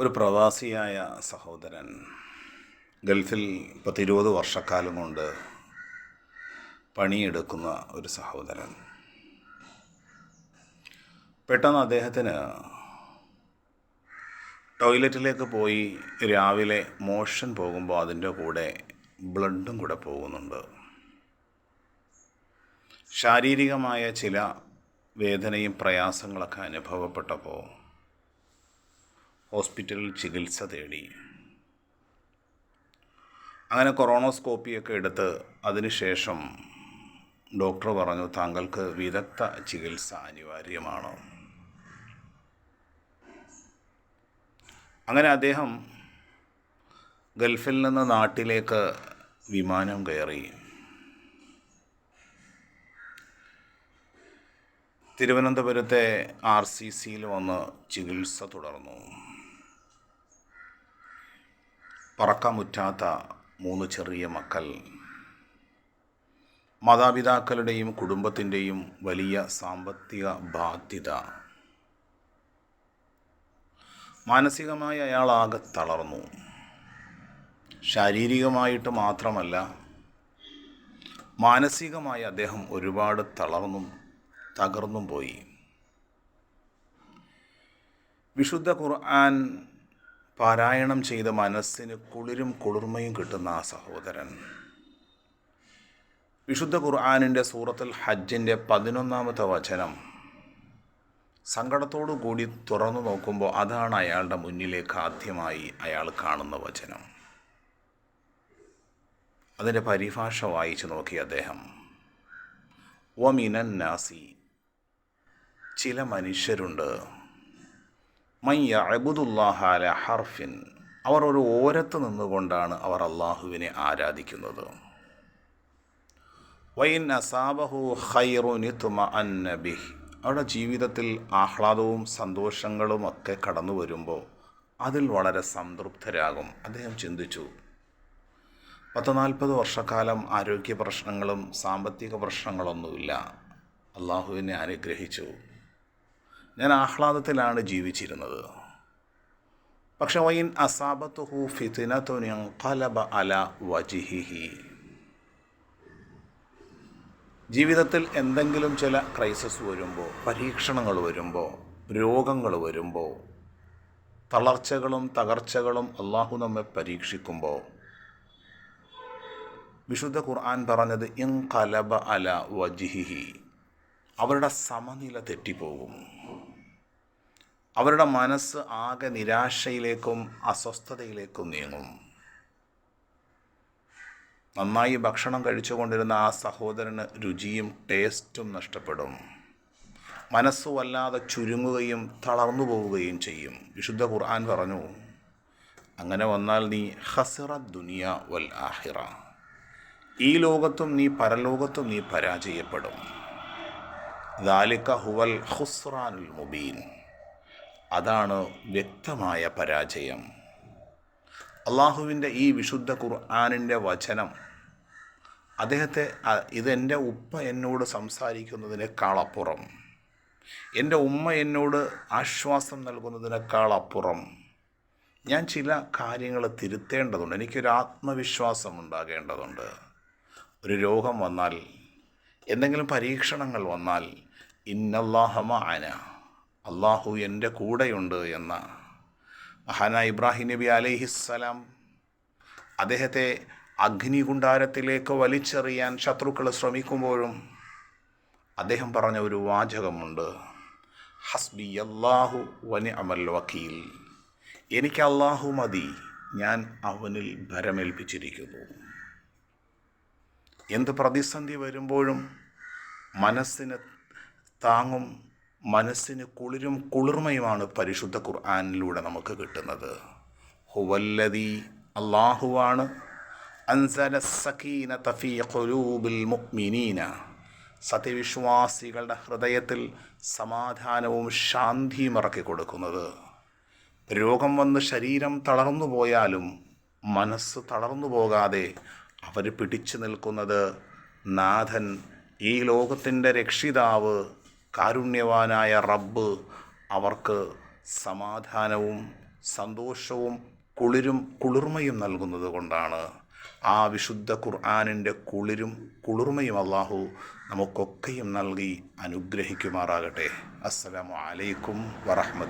ഒരു പ്രവാസിയായ സഹോദരൻ ഗൾഫിൽ പത്തിരുപത് വർഷക്കാലം കൊണ്ട് പണിയെടുക്കുന്ന ഒരു സഹോദരൻ. പെട്ടെന്ന് അദ്ദേഹത്തിന് ടോയ്ലറ്റിലേക്ക് പോയി രാവിലെ മോഷൻ പോകുമ്പോൾ അതിന്റെ കൂടെ ബ്ലഡും കൂടെ പോകുന്നുണ്ട്. ശാരീരികമായ ചില വേദനയും പ്രയാസങ്ങളൊക്കെ അനുഭവപ്പെട്ടപ്പോൾ ഹോസ്പിറ്റലിൽ ചികിത്സ തേടി. അങ്ങനെ കൊറോണോസ്കോപ്പിയൊക്കെ എടുത്ത് അതിനുശേഷം ഡോക്ടർ പറഞ്ഞു താങ്കൾക്ക് വിദഗ്ധ ചികിത്സ അനിവാര്യമാണ്. അങ്ങനെ അദ്ദേഹം ഗൾഫിൽ നിന്ന് നാട്ടിലേക്ക് വിമാനം കയറി. തിരുവനന്തപുരത്തെ ആർ സി സിയിൽ വന്ന് ചികിത്സ തുടർന്നു. പറക്കാമുറ്റാത്ത മൂന്ന് ചെറിയ മക്കൾ. മാതാപിതാക്കളുടെയും കുടുംബത്തിന്റെയും വലിയ സാമ്പത്തിക ബാധ്യത. മാനസികമായി അയാൾ ആകെ തളർന്നു. ശാരീരികമായിട്ട് മാത്രമല്ല മാനസികമായി അദ്ദേഹം ഒരുപാട് തളർന്നും തകർന്നും പോയി. വിശുദ്ധ ഖുർആൻ പാരായണം ചെയ്ത മനസ്സിന് കുളിരും കുളിർമയും കിട്ടുന്ന ആ സഹോദരൻ. വിശുദ്ധ ഖുർആാനിന്റെ സൂറത്തുൽ ഹജ്ജിന്റെ പതിനൊന്നാമത്തെ വചനം സങ്കടത്തോടു കൂടി തുറന്നു നോക്കുമ്പോൾ അതാണ് അയാളുടെ മുന്നിലേക്ക് ആദ്യമായി അയാൾ കാണുന്ന വചനം. അതിന്റെ പരിഭാഷ വായിച്ചു നോക്കി അദ്ദേഹം. വമിനൻ നാസി ചില മനുഷ്യരുണ്ട്. മയ്യ ഹർഫിൻ. അവർ ഒരു ഓരത്ത് നിന്നുകൊണ്ടാണ് അവർ അള്ളാഹുവിനെ ആരാധിക്കുന്നത്. വൈൻ അസാബഹു ഹൈറുനിത്തുമ അന്നബിഹ് അവരുടെ ജീവിതത്തിൽ ആഹ്ലാദവും സന്തോഷങ്ങളും ഒക്കെ കടന്നു വരുമ്പോൾ അതിൽ വളരെ സംതൃപ്തരാകും. അദ്ദേഹം ചിന്തിച്ചു പത്ത് നാൽപ്പത് വർഷക്കാലം ആരോഗ്യ പ്രശ്നങ്ങളും സാമ്പത്തിക പ്രശ്നങ്ങളൊന്നുമില്ല. അള്ളാഹുവിനെ അനുഗ്രഹിച്ചു. ഞാൻ ആഹ്ലാദത്തിലാണ് ജീവിച്ചിരുന്നത്. പക്ഷെ വൈൻ അസാബത്തുഹു ഫിത്തിനത്തുനിയം കലബ അല വജിഹിഹി. ജീവിതത്തിൽ എന്തെങ്കിലും ചില ക്രൈസിസ് വരുമ്പോൾ പരീക്ഷണങ്ങൾ വരുമ്പോൾ രോഗങ്ങൾ വരുമ്പോൾ തളർച്ചകളും തകർച്ചകളും അള്ളാഹു നമ്മെ പരീക്ഷിക്കുമ്പോൾ വിശുദ്ധ ഖുർആൻ പറഞ്ഞത് ഇൻ കലബ അല വജിഹിഹി. അവരുടെ സമനില തെറ്റിപ്പോകും അവരുടെ മനസ്സ് ആകെ നിരാശയിലേക്കും അസ്വസ്ഥതയിലേക്കും നീങ്ങും. നന്നായി ഭക്ഷണം കഴിച്ചുകൊണ്ടിരുന്ന ആ സഹോദരന് രുചിയും ടേസ്റ്റും നഷ്ടപ്പെടും. മനസ്സ് വല്ലാതെ ചുരുങ്ങുകയും തളർന്നു പോവുകയും ചെയ്യും. വിശുദ്ധ ഖുർആൻ പറഞ്ഞു അങ്ങനെ വന്നാൽ നീ ഹസിറ ദുനിയ വൽ ആഹിറ. ഈ ലോകത്തും നീ പരലോകത്തും നീ പരാജയപ്പെടും. ദാലിക്ക ഹുവൽ ഹുസ്റാനുൽ മുബീൻ. അതാണ് വ്യക്തമായ പരാജയം. അള്ളാഹുവിന്റെ ഈ വിശുദ്ധ ഖുർആാനിന്റെ വചനം അദ്ദേഹത്തെ ഇതെന്റെ ഉപ്പ എന്നോട് സംസാരിക്കുന്നതിനേക്കാളപ്പുറം എന്റെ ഉമ്മ എന്നോട് ആശ്വാസം നൽകുന്നതിനേക്കാളപ്പുറം ഞാൻ ചില കാര്യങ്ങൾ തിരുത്തേണ്ടതുണ്ട്. എനിക്കൊരു ആത്മവിശ്വാസം ഉണ്ടാകേണ്ടതുണ്ട്. ഒരു രോഗം വന്നാൽ എന്തെങ്കിലും പരീക്ഷണങ്ങൾ വന്നാൽ ഇന്നല്ലാഹമ അന അള്ളാഹു എന്റെ കൂടെയുണ്ട് എന്ന മഹാന ഇബ്രാഹിം നബി അലൈഹിസ്സലാം അദ്ദേഹത്തെ അഗ്നികുണ്ടാരത്തിലേക്ക് വലിച്ചെറിയാൻ ശത്രുക്കൾ ശ്രമിക്കുമ്പോഴും അദ്ദേഹം പറഞ്ഞ ഒരു വാചകമുണ്ട് ഹസ്ബി അള്ളാഹു വനി അമൽ വക്കീൽ എനിക്ക് അള്ളാഹു മതി ഞാൻ അവനിൽ ഭരമേൽപ്പിച്ചിരിക്കുന്നു. എന്ത് പ്രതിസന്ധി വരുമ്പോഴും മനസ്സിന് താങ്ങും മനസ്സിന് കുളിരും കുളിർമയുമാണ് പരിശുദ്ധ ഖുർആാനിലൂടെ നമുക്ക് കിട്ടുന്നത്. ഹുവല്ലതി അള്ളാഹുവാണ് അൻസല സഖീന തഫീ ഖുലൂബിൽ മുഅ്മിനീന. സത്യവിശ്വാസികളുടെ ഹൃദയത്തിൽ സമാധാനവും ശാന്തിയും ഇറക്കി കൊടുക്കുന്നത്. രോഗം വന്ന് ശരീരം തളർന്നു പോയാലും മനസ്സ് തളർന്നു പോകാതെ അവർ പിടിച്ചു നിൽക്കുന്നത് നാഥൻ ഈ ലോകത്തിന്റെ രക്ഷിതാവ് കാരുണ്യവാനായ റബ്ബ് അവർക്ക് സമാധാനവും സന്തോഷവും കുളിരും കുളിർമയും നൽകുന്നത് കൊണ്ടാണ്. ആ വിശുദ്ധ ഖുർആാനിന്റെ കുളിരും കുളിർമയും അള്ളാഹു നമുക്കൊക്കെയും നൽകി അനുഗ്രഹിക്കുമാറാകട്ടെ. അസ്സലാമു അലൈക്കും വറഹ്മത്തുള്ളാഹി